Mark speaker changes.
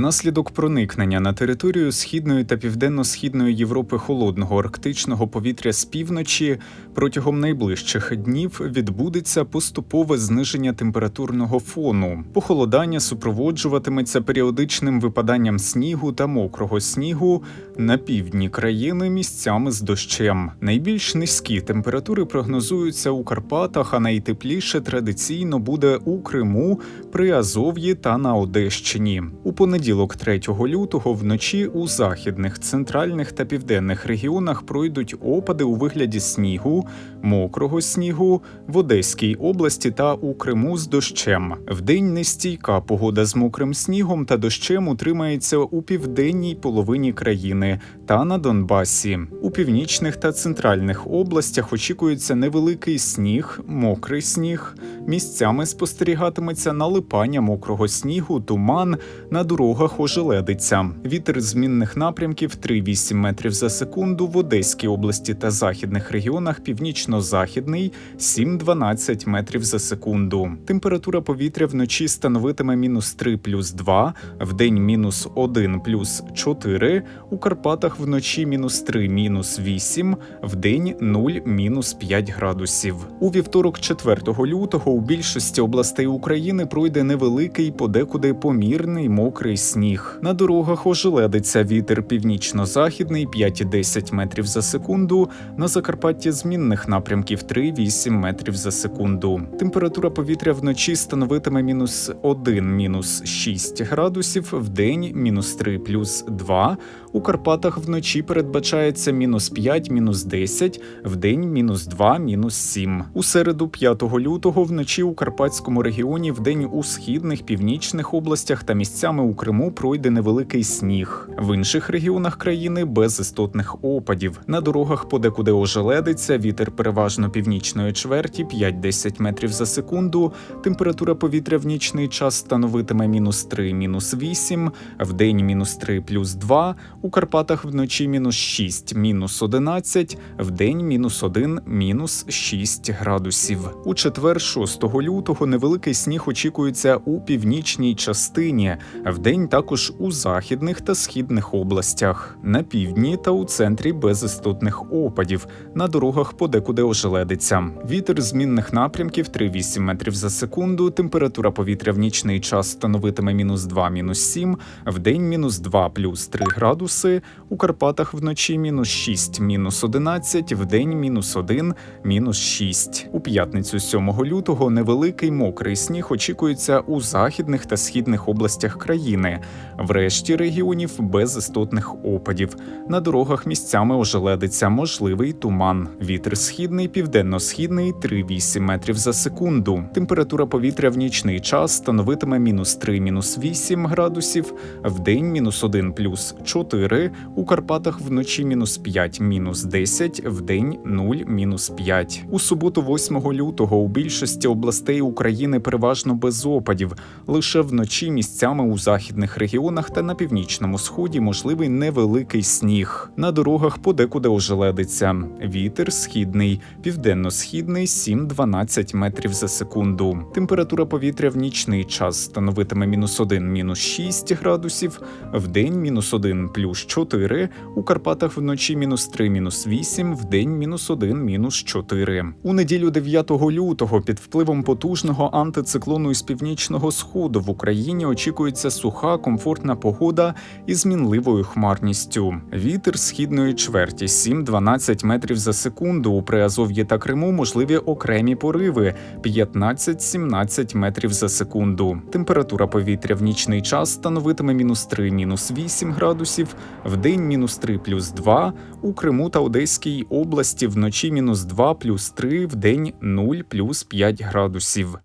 Speaker 1: Внаслідок проникнення на територію східної та південно-східної Європи холодного арктичного повітря з півночі протягом найближчих днів відбудеться поступове зниження температурного фону. Похолодання супроводжуватиметься періодичним випаданням снігу та мокрого снігу на півдні країни місцями з дощем. Найбільш низькі температури прогнозуються у Карпатах, а найтепліше традиційно буде у Криму, Приазов'ї та на Одещині. У понеділок, 3 лютого, вночі у західних, центральних та південних регіонах пройдуть опади у вигляді снігу, мокрого снігу в Одеській області та у Криму з дощем. Вдень нестійка погода з мокрим снігом та дощем утримається у південній половині країни та на Донбасі. У північних та центральних областях очікується невеликий сніг, мокрий сніг. Місцями спостерігатиметься налипання мокрого снігу, туман, на дорогах ожеледиться. Вітер змінних напрямків 3,8 метрів за секунду в Одеській області та західних регіонах північно-західний 7-12 метрів за секунду. Температура повітря вночі становитиме мінус 3 плюс 2, вдень мінус 1 плюс 4, у Карпатах вночі мінус 3 мінус 8, вдень 0 мінус 5 градусів. У вівторок, 4 лютого, у більшості областей України пройде невеликий, подекуди помірний мокрий сніг. На дорогах ожеледиться вітер північно-західний 5-10 метрів за секунду. На Закарпатті змінних напрямків 3-8 метрів за секунду. Температура повітря вночі становитиме мінус 1 мінус 6 градусів, в день мінус 3 плюс 2. У Карпатах вночі передбачається мінус 5, мінус 10, вдень мінус 2, мінус 7. У середу 5 лютого вночі у Карпатському регіоні, вдень у східних, північних областях та місцями у Криму пройде невеликий сніг. В інших регіонах країни без істотних опадів. На дорогах подекуди ожеледиться, вітер переважно північної чверті 5-10 метрів за секунду. Температура повітря в нічний час становитиме мінус 3, мінус 8, вдень мінус 3 плюс 2, у Карпатах вночі мінус 6, мінус 11, вдень мінус 1, мінус 6 градусів. У четвер, 6 лютого, невеликий сніг очікується у північній частині, вдень також у західних та східних областях, на півдні та у центрі без істотних опадів. На дорогах подекуди ожеледиться. Вітер змінних напрямків 3,8 метрів за секунду. Температура повітря в нічний час становитиме мінус 2, мінус 7, вдень мінус 2 плюс 3 градуси. У Карпатах вночі мінус 6, мінус 11, вдень мінус 1, мінус 6. У п'ятницю 7 лютого невеликий мокрий сніг очікується у західних та східних областях країни. В решті регіонів без істотних опадів. На дорогах місцями ожеледиться можливий туман. Вітер східний, південно-східний 3,8 метрів за секунду. Температура повітря в нічний час становитиме мінус 3, мінус 8 градусів, вдень мінус 1 плюс 4, у Карпатах вночі мінус 5, мінус 10, вдень 0, мінус 5. У суботу, 8 лютого, у більшості областей України переважно без опадів. Лише вночі місцями у західних регіонах та на північному сході можливий невеликий сніг. На дорогах подекуди ожеледиться. Вітер східний, південно-східний 7-12 метрів за секунду. Температура повітря в нічний час становитиме мінус 1, мінус 6 градусів, вдень мінус 1 плюс 4, у Карпатах вночі мінус 3, мінус 8, вдень мінус 1, мінус 4. У неділю 9 лютого під впливом потужного антициклону із північного сходу в Україні очікується суха, комфортна погода із мінливою хмарністю. Вітер східної чверті 7-12 метрів за секунду. У Приазов'ї та Криму можливі окремі пориви 15-17 метрів за секунду. Температура повітря в нічний час становитиме мінус 3, мінус 8 градусів, вдень мінус 3 плюс 2, у Криму та Одеській області вночі мінус 2 плюс 3, вдень 0 плюс 5 градусів.